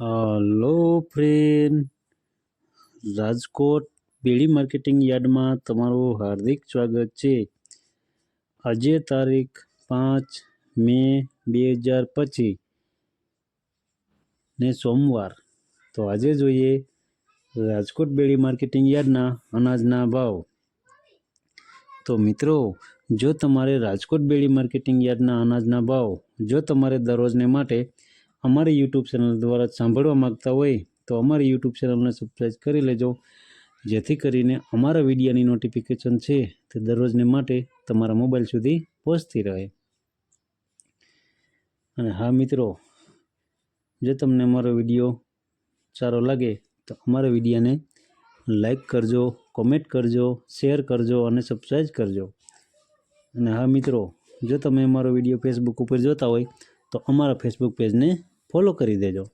Hello friend Rajkot Bedi marketing યાર્ડમાં તમારું હાર્દિક સ્વાગત છે. આજે તારીખ પાંચ મે બે હજાર પચીસ ને સોમવાર. તો આજે જોઈએ રાજકોટ બેડી માર્કેટિંગ યાર્ડના અનાજના ભાવ. તો મિત્રો, જો તમારે રાજકોટ બેડી માર્કેટિંગ યાર્ડના અનાજના ભાવ જો તમારે દરરોજને માટે અમારી યુટ્યુબ ચેનલ દ્વારા સાંભળવા માંગતા હોય તો અમારી યુટ્યુબ ચેનલને સબસ્ક્રાઈબ કરી લેજો. જેથી કરીને અમારા વિડીયાની નોટિફિકેશન છે તે દરરોજને માટે તમારા મોબાઈલ સુધી પહોંચતી રહે. અને હા મિત્રો, જો તમને અમારો વીડિયો સારો લાગે તો અમારા વિડીયોને લાઈક કરજો કોમેન્ટ કરજો શેર કરજો અને સબસ્ક્રાઈબ કરજો. અને હા મિત્રો, જો તમે અમારો વીડિયો ફેસબુક ઉપર જોતા હોય તો અમારા ફેસબુક પેજને ફોલો કરી દેજો.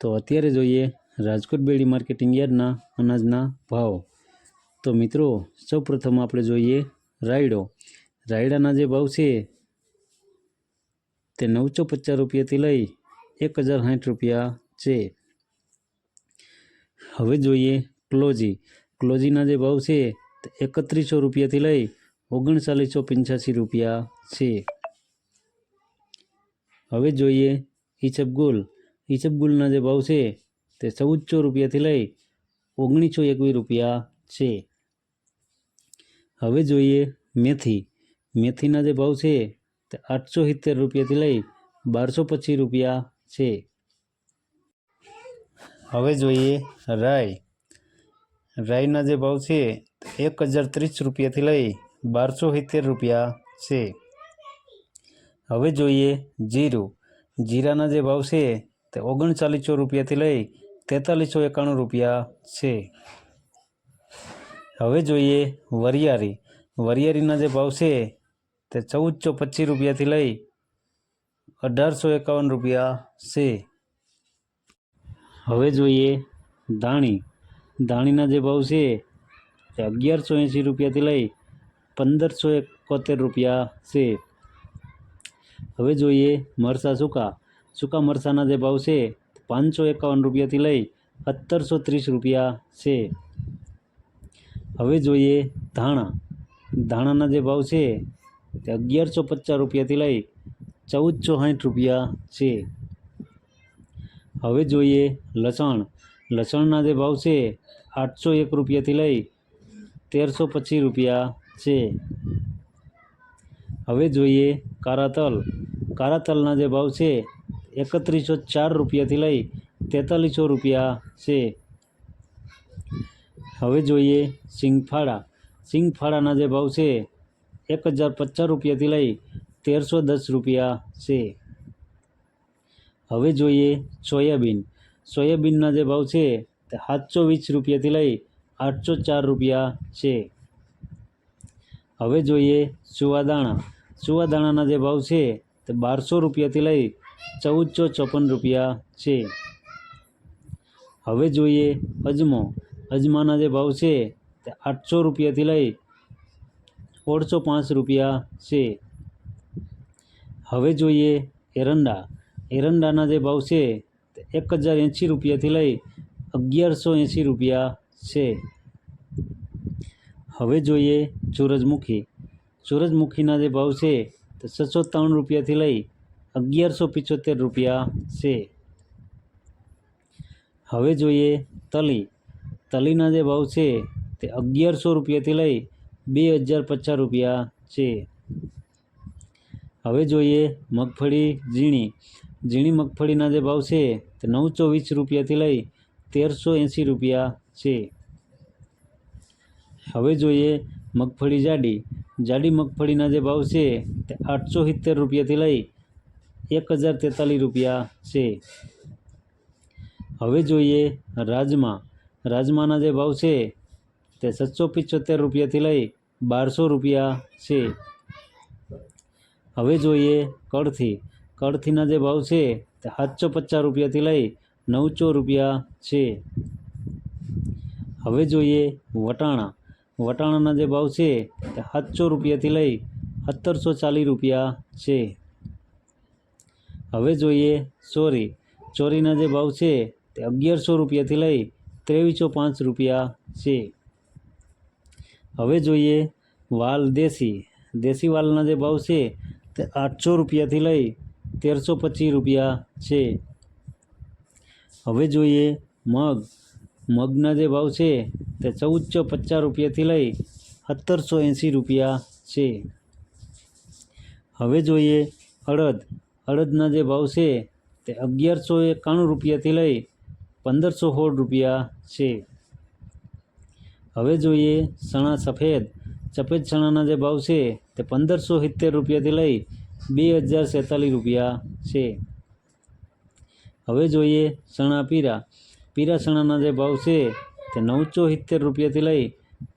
તો અત્યારે જોઈએ રાજકોટ બેડી માર્કેટિંગ યાર્ડના અનાજના ભાવ. તો મિત્રો, સૌપ્રથમ આપણે જોઈએ રાયડો. રાયડાના જે ભાવ છે, તે નવસો પચાસ રૂપિયાથી લઈ એક હજાર સાઠ રૂપિયા છે. હવે જોઈએ ક્લોજી. ક્લોજીના જે ભાવ છે, તે એકત્રીસો રૂપિયાથી લઈ ઓગણચાલીસો પંચ્યાસી રૂપિયા છે. હવે જોઈએ ઈસબગુલ ઈસબગુલના જે ભાવ છે તે ચૌદસો રૂપિયાથી લઈ ઓગણીસો એકવીસ રૂપિયા છે. હવે જોઈએ મેથી. મેથીના જે ભાવ છે તે આઠસો સિત્તેર રૂપિયાથી લઈ બારસો પચીસ રૂપિયા છે. હવે જોઈએ રાઈ. રાઈના જે ભાવ છે એક હજાર ત્રીસ રૂપિયાથી લઈ બારસો સિત્તેર રૂપિયા છે. હવે જોઈએ જીરું. જીરાના જે ભાવ છે તે ઓગણચાલીસો રૂપિયાથી લઈ તેતાલીસો એકાણું રૂપિયા છે. હવે જોઈએ વરિયારી વરિયારીના જે ભાવ છે તે ચૌદસો પચીસ રૂપિયાથી લઈ અઢારસો એકાવન રૂપિયા છે. હવે જોઈએ ધાણી. ધાણીના જે ભાવ છે તે અગિયારસો એંસી રૂપિયાથી લઈ પંદરસો એકોતેર રૂપિયા છે. હવે જોઈએ મરસા સૂકા. સૂકા મરસાના જે ભાવ છે, પાંચસો એકાવન રૂપિયાથી લઈ સત્તરસો ત્રીસ રૂપિયા છે. હવે જોઈએ ધાણા. ધાણાના જે ભાવ છે, તે અગિયારસો પચાસ રૂપિયાથી લઈ ચૌદસો સાઠ રૂપિયા છે. હવે જોઈએ લસણ. લસણના જે ભાવ છે, આઠસો એક રૂપિયાથી લઈ તેરસો પચીસ રૂપિયા છે. હવે જોઈએ કારાતલ. કારાતલના જે ભાવ છે, એકત્રીસો ચાર રૂપિયાથી લઈ તેતાલીસો રૂપિયા છે. હવે જોઈએ સિંગફાળા. સિંગફાળાના જે ભાવ છે, એક હજાર પચાસ રૂપિયાથી લઈ તેરસો દસ રૂપિયા છે. હવે જોઈએ સોયાબીન. સોયાબીનના જે ભાવ છે તે સાતસો વીસ રૂપિયાથી લઈ આઠસો ચાર રૂપિયા છે. હવે જોઈએ સુવાદાણા. સુવાદાણાના જે ભાવ છે તે બારસો રૂપિયાથી લઈ ચૌદસો ચોપન રૂપિયા છે. હવે જોઈએ અજમો. અજમાના જે ભાવ છે તે આઠસો રૂપિયાથી લઈ સોળસો પાંચ રૂપિયા છે. હવે જોઈએ એરંડા. એરંડાના જે ભાવ છે તે એક હજાર એંશી રૂપિયાથી લઈ અગિયારસો એંસી રૂપિયા છે. હવે જોઈએ સૂરજમુખી. સૂરજમુખીના જે ભાવ છે તે છસો ત્રણ રૂપિયાથી લઈ અગિયારસો પિચોતેર રૂપિયા છે. હવે જોઈએ તલી. તલીના જે ભાવ છે તે અગિયારસો રૂપિયાથી લઈ બે હજાર પચાસ રૂપિયા છે. હવે જોઈએ મગફળી, ઝીણી. ઝીણી મગફળીના જે ભાવ છે તે નવસો વીસ રૂપિયાથી લઈ તેરસો એંસી રૂપિયા છે. હવે જોઈએ મગફળી જાડી. જાડી મગફળીના જે ભાવ છે તે આઠસો સિત્તેર રૂપિયાથી લઈ એક હજાર તેતાલીસ રૂપિયા છે. હવે જોઈએ રાજમા. રાજમાના જે ભાવ છે તે સાતસો પિચોતેર રૂપિયાથી લઈ બારસો રૂપિયા છે. હવે જોઈએ કળથી. કળથીના જે ભાવ છે તે સાતસો પચાસ રૂપિયાથી લઈ નવસો રૂપિયા છે. હવે જોઈએ વટાણા. વટાણાના જે ભાવ છે તે સાતસો રૂપિયાથી લઈ સત્તરસો ચાલીસ રૂપિયા છે. હવે જોઈએ ચોરી. ચોરીના જે ભાવ છે તે અગિયારસો રૂપિયાથી લઈ ત્રેવીસો પાંચ રૂપિયા છે. હવે જોઈએ વાલ દેશી. દેશી વાલના જે ભાવ છે તે આઠસો રૂપિયાથી લઈ તેરસો પચીસ રૂપિયા છે. હવે જોઈએ મગ. મગના જે ભાવ છે તે ચૌદસો પચાસ રૂપિયાથી લઈ સત્તરસો એંસી રૂપિયા છે. હવે જોઈએ અડદ. અડદના જે ભાવ છે તે અગિયારસો એકાણું રૂપિયાથી લઈ પંદરસો સોળ રૂપિયા છે. હવે જોઈએ ચણા સફેદ. સફેદ ચણાના જે ભાવ છે તે પંદરસો સિત્તેર રૂપિયાથી લઈ બે હજાર સેતાલીસ રૂપિયા છે. હવે જોઈએ ચણા પીરા. પીરા ચણાના જે ભાવ છે તે નવસો સિત્તેર રૂપિયાથી લઈ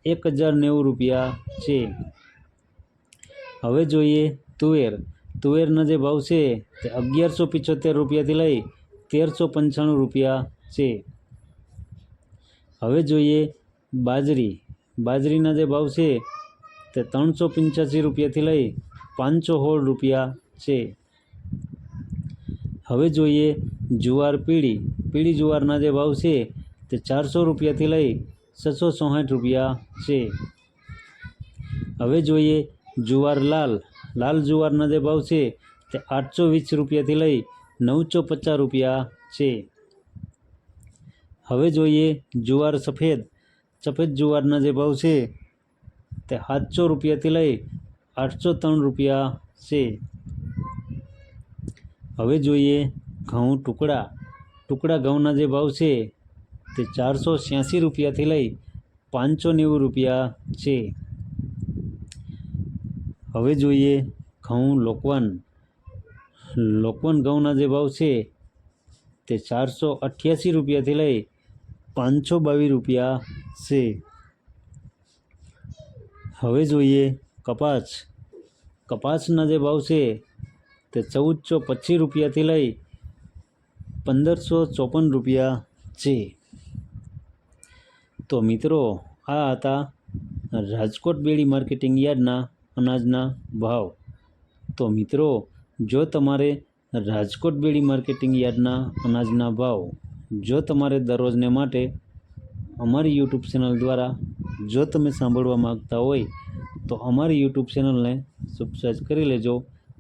એક હજાર નેવું રૂપિયા છે. હવે જોઈએ તુવેર. તુવેરના જે ભાવ છે તે અગિયારસો પિચોતેર રૂપિયાથી લઈ તેરસો પંચાણું રૂપિયા છે. હવે જોઈએ બાજરી. બાજરીના જે ભાવ છે તે ત્રણસો પંચ્યાસી રૂપિયાથી લઈ પાંચસો સોળ રૂપિયા છે. હવે જોઈએ જુવાર પીળી. પીળી જુવારના જે ભાવ છે તે ચારસો રૂપિયાથી લઈ છસો ચોસઠ રૂપિયા છે. હવે જોઈએ જુવાર લાલ. લાલ જુવારના જે ભાવ છે તે આઠસો વીસ રૂપિયાથી લઈ નવસો પચાસ રૂપિયા છે. હવે જોઈએ જુવાર સફેદ. સફેદ જુવારના જે ભાવ છે તે સાતસો રૂપિયાથી લઈ આઠસો ત્રણ રૂપિયા છે. હવે જોઈએ ઘઉં ટુકડા. ટુકડા ઘઉંના જે ભાવ છે તે ચારસો છ્યાસી રૂપિયાથી લઈ પાંચસો નેવું રૂપિયા છે. હવે જોઈએ ઘઉં લોકવન. લોકવન ઘઉંના જે ભાવ છે તે ચારસો અઠ્યાસી રૂપિયાથી લઈ પાંચસો બાવીસ રૂપિયા છે. હવે જોઈએ કપાસ. કપાસના જે ભાવ છે તે ચૌદસો પચીસ રૂપિયાથી લઈ પંદરસો ચોપન રૂપિયા છે. તો મિત્રો, આ હતા રાજકોટ બેડી માર્કેટિંગ યાર્ડના અનાજના ભાવ. તો મિત્રો, જો તમારે રાજકોટ બેડી માર્કેટિંગ યાર્ડના અનાજના ભાવ જો તમારે દરરોજને માટે અમારી યુટ્યુબ ચેનલ દ્વારા જો તમે સાંભળવા માગતા હોય, તો અમારી યુટ્યુબ ચેનલને સબસ્ક્રાઈબ કરી લેજો.